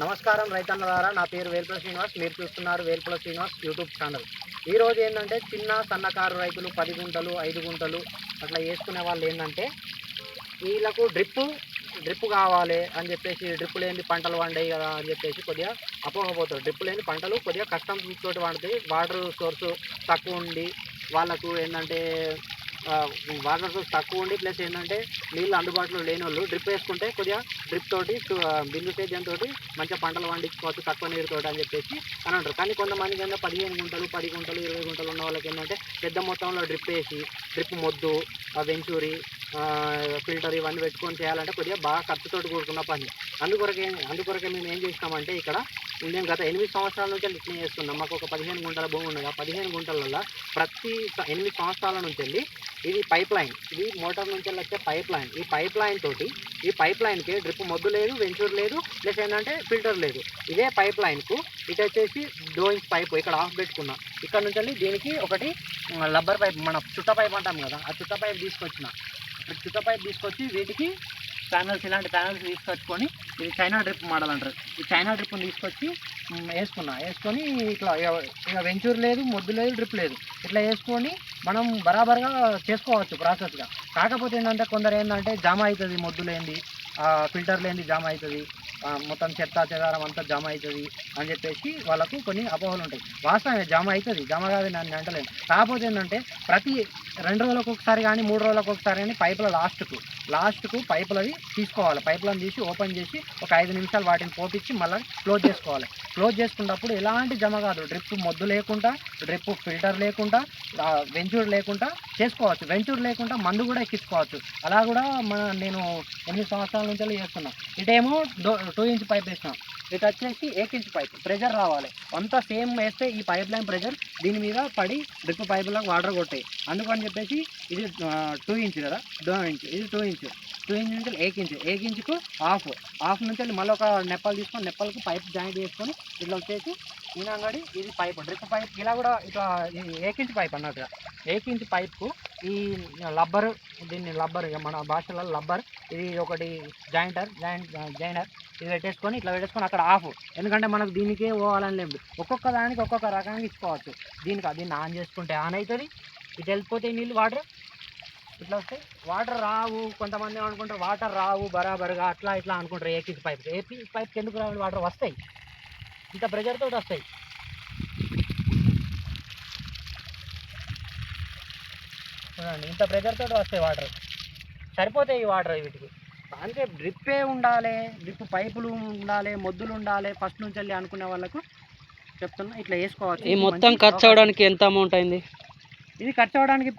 నమస్కారం రైతన్న ద్వారా. నా పేరు వేల్పుల శ్రీనివాస్. మీరు చూస్తున్నారు వేల్పుల శ్రీనివాస్ యూట్యూబ్ ఛానల్. ఈ రోజు ఏంటంటే చిన్న సన్నకారు రైతులు పది గుంటలు ఐదు గుంటలు అట్లా వేసుకునే వాళ్ళు ఏంటంటే వీళ్ళకు డ్రిప్ డ్రిప్ కావాలి అని చెప్పేసి డ్రిప్ లేని పంటలు పండాయి కదా అని చెప్పేసి కొద్దిగా అపోహపోతారు డ్రిప్ లేని పంటలు కొద్దిగా కష్టం తోటి పండుతాయి. వాటర్ సోర్స్ తక్కువ ఉండి వాళ్ళకు ఏంటంటే వాటర్ సోర్స్ తక్కువ ఉండి ప్లస్ ఏంటంటే నీళ్ళు అందుబాటులో లేని వాళ్ళు డ్రిప్ వేసుకుంటే కొద్దిగా డ్రిప్ తోటి బిందు సేద్యం తోటి మంచిగా పంటలు పండించుకోవచ్చు తక్కువ నీరుతోటి అని చెప్పేసి అని అంటారు. కానీ కొంతమంది కింద పదిహేను గుంటలు పది గుంటలు ఇరవై గుంటలు ఉన్న వాళ్ళకి ఏంటంటే పెద్ద మొత్తంలో డ్రిప్ వేసి డ్రిప్ మొద్దు వెంచూరి ఫిల్టర్ ఇవన్నీ పెట్టుకొని చేయాలంటే కొద్దిగా బాగా ఖర్చుతోటి కూడుకున్న పని. అందుకొరకే అందుకొరకే మేము ఏం చేస్తామంటే ఇక్కడ మేము గత ఎనిమిది సంవత్సరాల నుంచి ఇట్లా చేస్తున్నాం. మాకు ఒక పదిహేను గుంటల భూమి ఉన్నది. ఆ పదిహేను గుంటలలో ప్రతి ఎనిమిది సంవత్సరాల నుంచి వెళ్ళి ఇది పైప్ లైన్ ఇది మోటార్ నుంచి వెళ్ళి వచ్చే పైప్ లైన్ ఈ పైప్ లైన్ తోటి ఈ పైప్ లైన్కి డ్రిప్ మొద్దు లేదు వెంచూర్ లేదు ప్లస్ ఏంటంటే ఫిల్టర్ లేదు. ఇదే పైప్ లైన్కు ఇటు వచ్చేసి డో పైప్ ఇక్కడ ఆఫ్ పెట్టుకున్నా. ఇక్కడ నుంచి వెళ్ళి దీనికి ఒకటి లబ్బర్ పైప్ మన చుట్ట పైప్ అంటాం కదా ఆ చుట్ట పైప్ తీసుకొచ్చిన. చుట్ట పైప్ తీసుకొచ్చి వీటికి ప్యానల్స్ ఇలాంటి ప్యానల్స్ తీసుకొచ్చుకొని ఇది చైనా డ్రిప్ మోడల్ అంటారు. ఈ చైనా డ్రిప్ని తీసుకొచ్చి వేసుకున్నా. వేసుకొని ఇట్లా ఇక- ఇక వెంచూర్ లేదు మొద్దు లేదు డ్రిప్ లేదు. ఇట్లా వేసుకొని మనం బరాబర్గా చేసుకోవచ్చు ప్రాసెస్గా కాకపోతే ఏంటంటే కొందరు ఏంటంటే జామ అవుతుంది మొద్దు లేనిది ఫిల్టర్ లేనిది జామ అవుతుంది. మొత్తం చెత్త చెదారం అంతా జమ అవుతుంది అని చెప్పేసి వాళ్ళకు కొన్ని అపోహలు ఉంటాయి. వాస్తవమే జమ అవుతుంది. జమ కాదు నన్ను అంటలేను. కాకపోతే ఏంటంటే ప్రతి రెండు రోజులకు ఒకసారి కానీ మూడు రోజులకు ఒకసారి కానీ పైపుల లాస్ట్కు లాస్ట్కు పైపులవి తీసుకోవాలి. పైపులను తీసి ఓపెన్ చేసి ఒక ఐదు నిమిషాలు వాటిని పోపించి మళ్ళీ క్లోజ్ చేసుకోవాలి. క్లోజ్ చేసుకున్నప్పుడు ఎలాంటి జమ కాదు. డ్రిప్ మొద్దు లేకుండా డ్రిప్ ఫిల్టర్ లేకుండా వెంచూర్ లేకుండా చేసుకోవచ్చు. వెంచూర్ లేకుండా మందు కూడా ఎక్కించుకోవచ్చు. అలా కూడా మన నేను ఎనిమిది సంవత్సరాల నుంచి చేస్తున్నాను చేస్తున్నా. ఇటేమో టూ ఇంచ్ పైప్ వేసినాం. ఇటు వచ్చేసి ఏక్ ఇంచ్ పైప్ ప్రెజర్ రావాలి. అంతా సేమ్ వేస్తే ఈ పైప్ లైన్ ప్రెజర్ దీని మీద పడి డ్రిప్ పైపులకు వాటర్ కొట్టాయి అందుకని చెప్పేసి ఇది టూ ఇంచ్ కదా? టూ ఇంచ్ ఇది టూ ఇంచ్ టూ ఇంచ్ నుంచి ఏక్ ఇంచ్ ఏక్ ఇంచుకు హాఫ్ హాఫ్ నుంచి వెళ్ళి మళ్ళీ ఒక నెప్పలు తీసుకొని నెప్పలకు పైప్ జాయింట్ చేసుకొని ఇట్లా వచ్చేసి ఈనంగడి ఇది పైప్ డ్రిప్ పైప్ ఇలా కూడా ఇట్లా ఇది ఏక్ ఇంచ్ పైప్ అన్నట్టుగా. ఏక్ ఇంచ్ పైప్కు ఈ లబ్బర్ దీన్ని లబ్బర్ ఇక మన భాషలో లబ్బర్ ఇది ఒకటి జాయింటర్ జాయింట్ జాయినర్ ఇది పెట్టేసుకొని ఇట్లా పెట్టేసుకొని అక్కడ ఆఫ్. ఎందుకంటే మనకు దీనికే పోవాలని లేదు. ఒక్కొక్క దానికి ఒక్కొక్క రకంగా ఇచ్చుకోవచ్చు. దీనికి దీన్ని ఆన్ చేసుకుంటే ఆన్ అవుతుంది. ఇటు వెళ్ళిపోతే నీళ్ళు వాటర్. ఇట్లా వస్తే వాటర్ రావు. కొంతమంది అనుకుంటారు వాటర్ రావు బరాబరుగా. అట్లా ఇట్లా అనుకుంటారు. ఏపీ పైప్ ఏపీ పైప్కి ఎందుకు రావాలి? వాటర్ వస్తాయి. ఇంత ప్రెజర్ తోటి వస్తాయి. చూడండి ఇంత ప్రెజర్ తోటి వస్తాయి వాటర్ సరిపోతాయి ఈ వాటర్ వీటికి. అంటే డ్రిప్పే ఉండాలి డ్రిప్ పైపులు ఉండాలి మొద్దులు ఉండాలి ఫస్ట్ నుంచి వెళ్ళి అనుకునే వాళ్ళకు చెప్తున్నా ఇట్లా వేసుకోవచ్చు. ఈ మొత్తం ఖర్చు. అవడానికి ఎంత అమౌంట్ అయింది? ఇది ఖర్చు అవడానికి